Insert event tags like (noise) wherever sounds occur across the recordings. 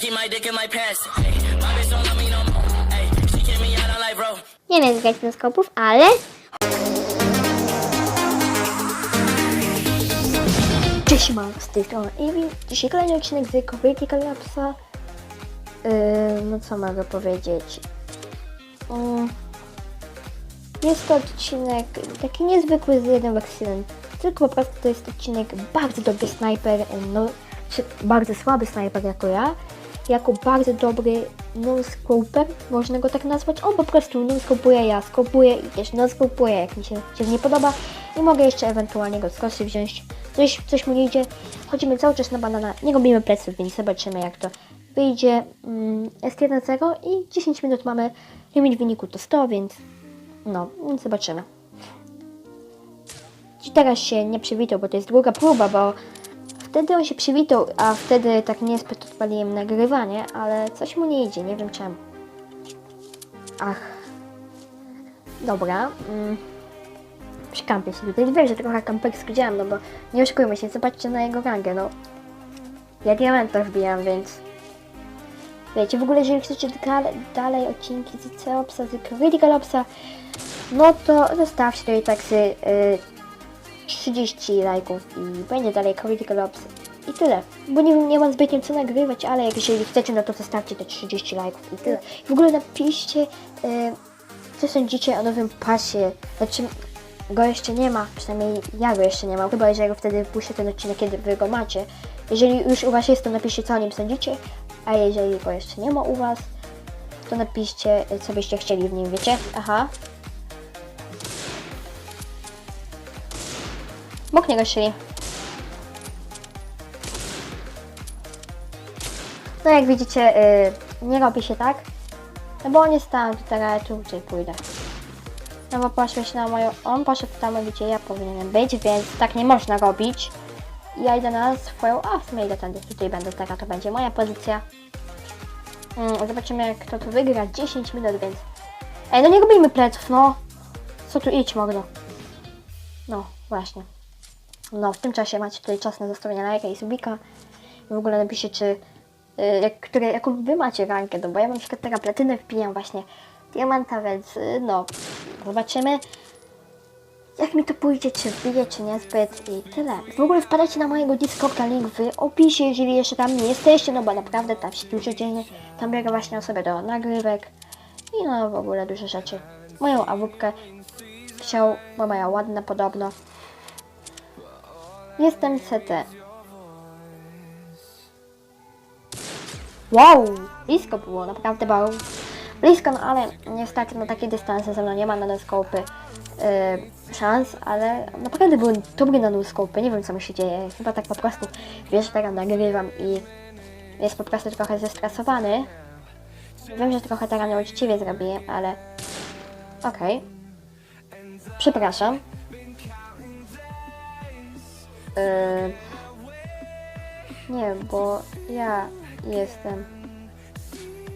Keep my dick in my pants. Hey, my bitch don't love me no more. Hey, she kick me out, I'm like, bro. Nie wiem zgrać skopów, ale... Cześć, Mark, z tej strony Ewi. Dzisiaj kolejny odcinek z Community Collapsa. Yy, no co mogę powiedzieć? Yy, jest to odcinek taki niezwykły z jednym akcentem. Tylko po prostu to jest odcinek bardzo dobry snajper, no, czy bardzo słaby snajper jako ja. Jako bardzo dobry no-scoper, można go tak nazwać. On po prostu no-scopuje, ja skopuję i też no-scopuję, jak mi się się nie podoba. I mogę jeszcze ewentualnie go z kosy wziąć. Coś, coś mu nie idzie. Chodzimy cały czas na banana, nie robimy pleców, więc zobaczymy jak to wyjdzie. Mm, Jest 1-0 i 10 minut mamy. Limit wyniku to 100, więc no, zobaczymy. Teraz się nie przywitał, bo to jest druga próba, bo wtedy on się przywitał, a wtedy tak niezbyt odpaliłem nagrywanie, ale coś mu nie idzie, nie wiem czemu. Ach. Dobra. Mm. Przykampię się tutaj. Wiem, że trochę kampersko działam, no bo nie oszukujmy się, zobaczcie na jego rangę, no. Ja diamenta wbijam, więc... Wiecie, w ogóle jeżeli chcecie dalej, odcinki z Ceopsa, z Critical no to zostawcie tutaj tak z y, 30 lajków i będzie dalej Critical Ops i tyle. Bo nie, nie mam zbytnio co nagrywać, ale jak jeżeli chcecie, no to zostawcie te 30 lajków i tyle. W ogóle napiszcie, y, co sądzicie o nowym pasie. Znaczy, go jeszcze nie ma, przynajmniej ja go jeszcze nie mam, chyba że ja go wtedy puszczę ten odcinek, kiedy wy go macie. Jeżeli już u was jest, to napiszcie, co o nim sądzicie, a jeżeli go jeszcze nie ma u was, to napiszcie, co byście chcieli w nim, wiecie? Aha. Bóg nie gaszyli. No jak widzicie, yy, nie robi się tak. No bo on jest tam, to teraz tu czy pójdę. No bo poszłeś na moją... On poszedł tam, gdzie ja powinienem być, więc tak nie można robić. Ja idę na swoją... A, w sumie idę tędy. Tutaj będę teraz, to będzie moja pozycja. Mm, zobaczymy, kto tu wygra. 10 minut, więc... Ej, no nie robimy pleców, no. Co tu idź, mogło. No, właśnie. No, w tym czasie macie tutaj czas na zostawienie lajka i subika. W ogóle napiszcie, czy y, jak, które, jaką wy macie rankę, no bo ja na przykład teraz platynę wpijam właśnie diamanta, więc y, no, zobaczymy jak mi to pójdzie, czy wbije, czy niezbyt i tyle. W ogóle wpadajcie na mojego Discorda, link w opisie, jeżeli jeszcze tam nie jesteście, no bo naprawdę tam się dużo dzieje. Tam biorę właśnie osobę do nagrywek i no w ogóle dużo rzeczy. Moją awupkę chciał, bo moja ładna podobno. Jestem CT. Wow, blisko było, naprawdę było blisko, no ale niestety na takie dystanse ze mną nie ma na noskopy yy, szans, ale naprawdę były dobry na noskopy, nie wiem co mi się dzieje, chyba tak po prostu, wiesz, teraz nagrywam i jest po prostu trochę zestresowany. Wiem, że trochę teraz nieuczciwie zrobiłem, ale okej. Przepraszam. Yy, nie, bo ja jestem.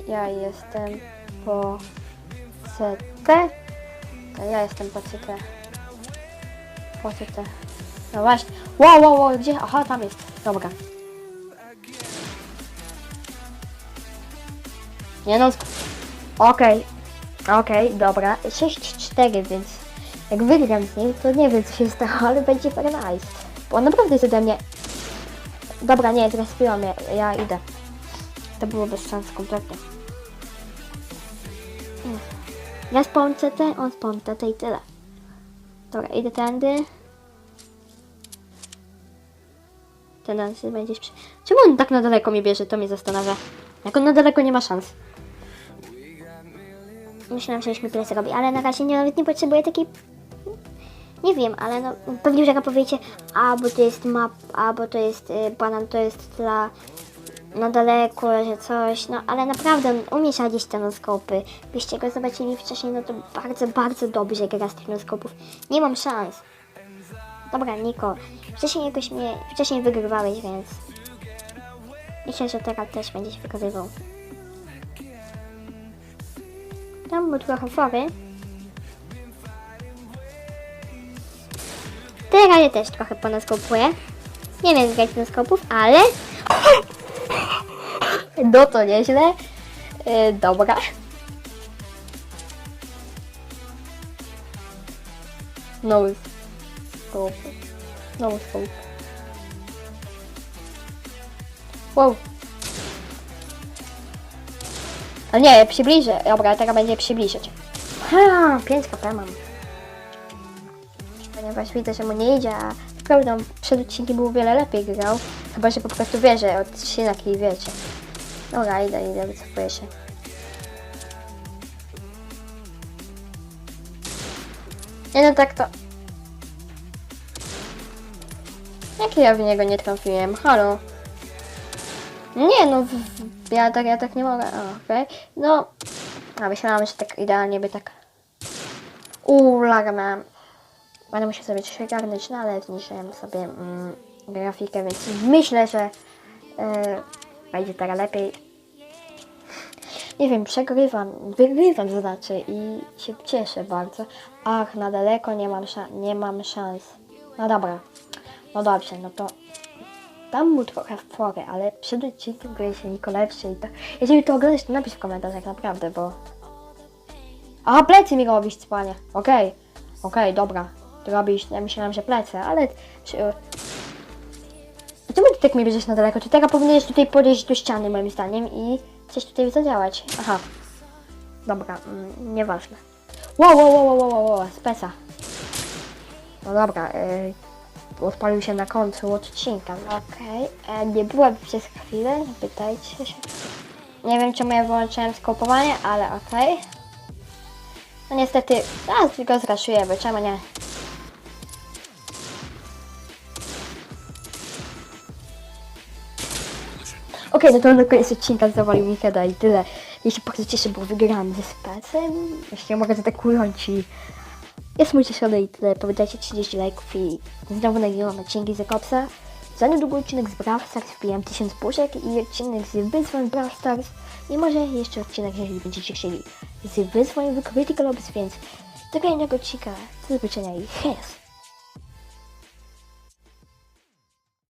Ja jestem po CT. To ja jestem po CT. Po CT. No właśnie. Wow, wow, wow, gdzie? Aha, tam jest. Dobra. Nie no. Okej. Okej, dobra. 6-4, więc jak wygram z nim, to nie wiem co się stało, ale będzie nice. Bo on naprawdę jest ode mnie... Dobra, nie, zrespiła mnie, ja idę. To było bez szans kompletnie. Ja spawn CT, on spawn TT i tyle. Dobra, idę tędy. Ten nas będziesz przy... Czemu on tak na daleko mnie bierze? To mnie zastanawia. Jak on na daleko nie ma szans. Myślałam, że już mi plecy robi, ale na razie nie, nawet nie potrzebuję takiej nie wiem, ale no pewnie, że powiecie, a bo to jest map, a bo to jest y, banan, to jest dla na daleko, że coś, no ale naprawdę on umie sadzić te noskopy. Byście go zobaczyli wcześniej, no to bardzo, bardzo dobrze gra z tych noskopów. Nie mam szans. Dobra, Niko, wcześniej jakoś mnie, wcześniej wygrywałeś, więc myślę, że teraz też będziesz wygrywał. Dam mu trochę fory. Teraz ja też trochę ponaskopuję. Nie wiem zgrać noskopów, ale... (laughs) No to nieźle. Yy, dobra. No scope. No scope. Wow. A nie, przybliżę. Dobra, teraz będzie przybliżyć. Ha, 5 kp mam. Ponieważ widzę, że mu nie idzie, a prawdą przed odcinkiem był wiele lepiej grał. Chyba, że po prostu wie, że odcinek i wiecie. Dobra, idę, idę, wycofuję się. Nie no tak to... Jak ja w niego nie trafiłem? Halo? Nie no, w, w, ja, tak, ja tak nie mogę. Okej. No, a myślałam, że tak idealnie by tak... Uuu, laga. Będę musiał sobie coś ogarnąć, no ale zniszczyłem sobie mm, grafikę, więc myślę, że e, będzie teraz lepiej. Nie wiem, przegrywam, wygrywam znaczy i się cieszę bardzo. Ach, na daleko nie mam, nie mam szans. No dobra, no dobrze, no to dam mu trochę w porę, ale przed odcinkiem gry się Niko lepszy i to... Jeżeli to oglądasz, to napisz w komentarzach naprawdę, bo... A, plecy mi robisz, panie. Okej, okej, dobra. Robisz, ja myślałam, że plecy, ale... Czy... Czemu ty tak mnie bierzesz na daleko? Ty teraz powinieneś tutaj podejść do ściany, moim zdaniem, i coś tutaj zadziałać. Aha. Dobra, mm, nieważne. Wow, wow, wow, wow, wow, wow, speca. No dobra, yy, odpalił się na końcu odcinka. no Okej, e, nie byłem przez chwilę, pytajcie się. Nie wiem czemu ja wyłączyłem skopowanie, ale okej. No niestety, a tylko zraszuję, czemu nie? Okej, no to na koniec odcinka zawalił mi heada i tyle. Się bardzo cieszę, bo wygrałam ze specem. Jeszcze mogę to tak ująć i... Jest mój cieszony i tyle. Pamiętajcie 30 lajków i znowu nagrywam odcinki z Kopsa. Za niedługo odcinek z Brawl Stars, wbijam 1000 puszek i odcinek z wyzwań Brawl Stars. I może jeszcze odcinek, jeżeli będziecie chcieli, z wyzwań w Critical Ops, więc do kolejnego odcinka. Do zobaczenia i hej!